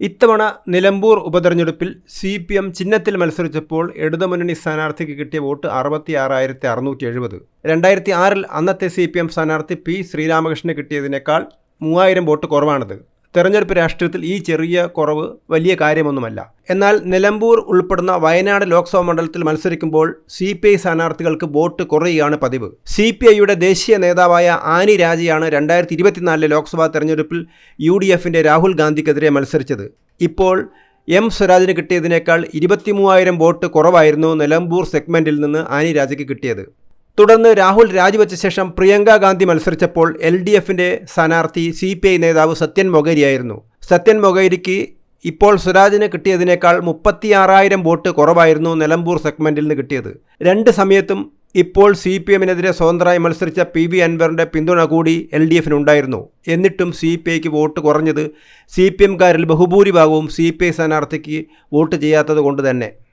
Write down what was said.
ഇത്തവണ നിലമ്പൂർ ഉപതെരഞ്ഞെടുപ്പിൽ C P M ചിഹ്നത്തിൽ മത്സരിച്ചപ്പോൾ ഇടതുമുന്നണി സ്ഥാനാർത്ഥിക്ക് കിട്ടിയ വോട്ട് അറുപത്തി ആറായിരത്തി അറുന്നൂറ്റി എഴുപത് രണ്ടായിരത്തി ആറിൽ അന്നത്തെ സി പി എം സ്ഥാനാർത്ഥി പി ശ്രീരാമകൃഷ്ണന് കിട്ടിയതിനേക്കാൾ മൂവായിരം വോട്ട് കുറവാണിത്. തെരഞ്ഞെടുപ്പ് രാഷ്ട്രീയത്തിൽ ഈ ചെറിയ കുറവ് വലിയ കാര്യമൊന്നുമല്ല. എന്നാൽ നിലമ്പൂർ ഉൾപ്പെടുന്ന വയനാട് ലോക്സഭാ മണ്ഡലത്തിൽ മത്സരിക്കുമ്പോൾ സി പി ഐ സ്ഥാനാർത്ഥികൾക്ക് വോട്ട് കുറയുകയാണ് പതിവ്. സി പി ഐയുടെ ദേശീയ നേതാവായ ആനി രാജയാണ് രണ്ടായിരത്തി ഇരുപത്തിനാലിലെ ലോക്സഭാ തെരഞ്ഞെടുപ്പിൽ യു ഡി എഫിന്റെ രാഹുൽ ഗാന്ധിക്കെതിരെ മത്സരിച്ചത്. ഇപ്പോൾ എം സ്വരാജിന് കിട്ടിയതിനേക്കാൾ ഇരുപത്തിമൂവായിരം വോട്ട് കുറവായിരുന്നു നിലമ്പൂർ സെഗ്മെന്റിൽ നിന്ന് ആനി രാജയ്ക്ക് കിട്ടിയത്. തുടർന്ന് രാഹുൽ രാജിവെച്ച ശേഷം പ്രിയങ്ക ഗാന്ധി മത്സരിച്ചപ്പോൾ എൽ ഡി എഫിന്റെ സ്ഥാനാർത്ഥി സി പി ഐ നേതാവ് സത്യൻ മൊഗേരിയായിരുന്നു. സത്യൻ മൊഗേരിക്ക് ഇപ്പോൾ സ്വരാജിന് കിട്ടിയതിനേക്കാൾ മുപ്പത്തിയാറായിരം വോട്ട് കുറവായിരുന്നു നിലമ്പൂർ സെഗ്മെന്റിൽ നിന്ന് കിട്ടിയത്. രണ്ട് സമയത്തും ഇപ്പോൾ സി പി എമ്മിനെതിരെ സ്വതന്ത്രമായി മത്സരിച്ച പി വി അൻവറിന്റെ പിന്തുണ കൂടി എൽ ഡി എഫിനുണ്ടായിരുന്നു എന്നിട്ടും സി പി ഐക്ക് വോട്ട് കുറഞ്ഞത് സി പി എംകാരിൽ ബഹുഭൂരിഭാഗവും സി പി ഐ സ്ഥാനാർത്ഥിക്ക് വോട്ട് ചെയ്യാത്തത് കൊണ്ട് തന്നെ.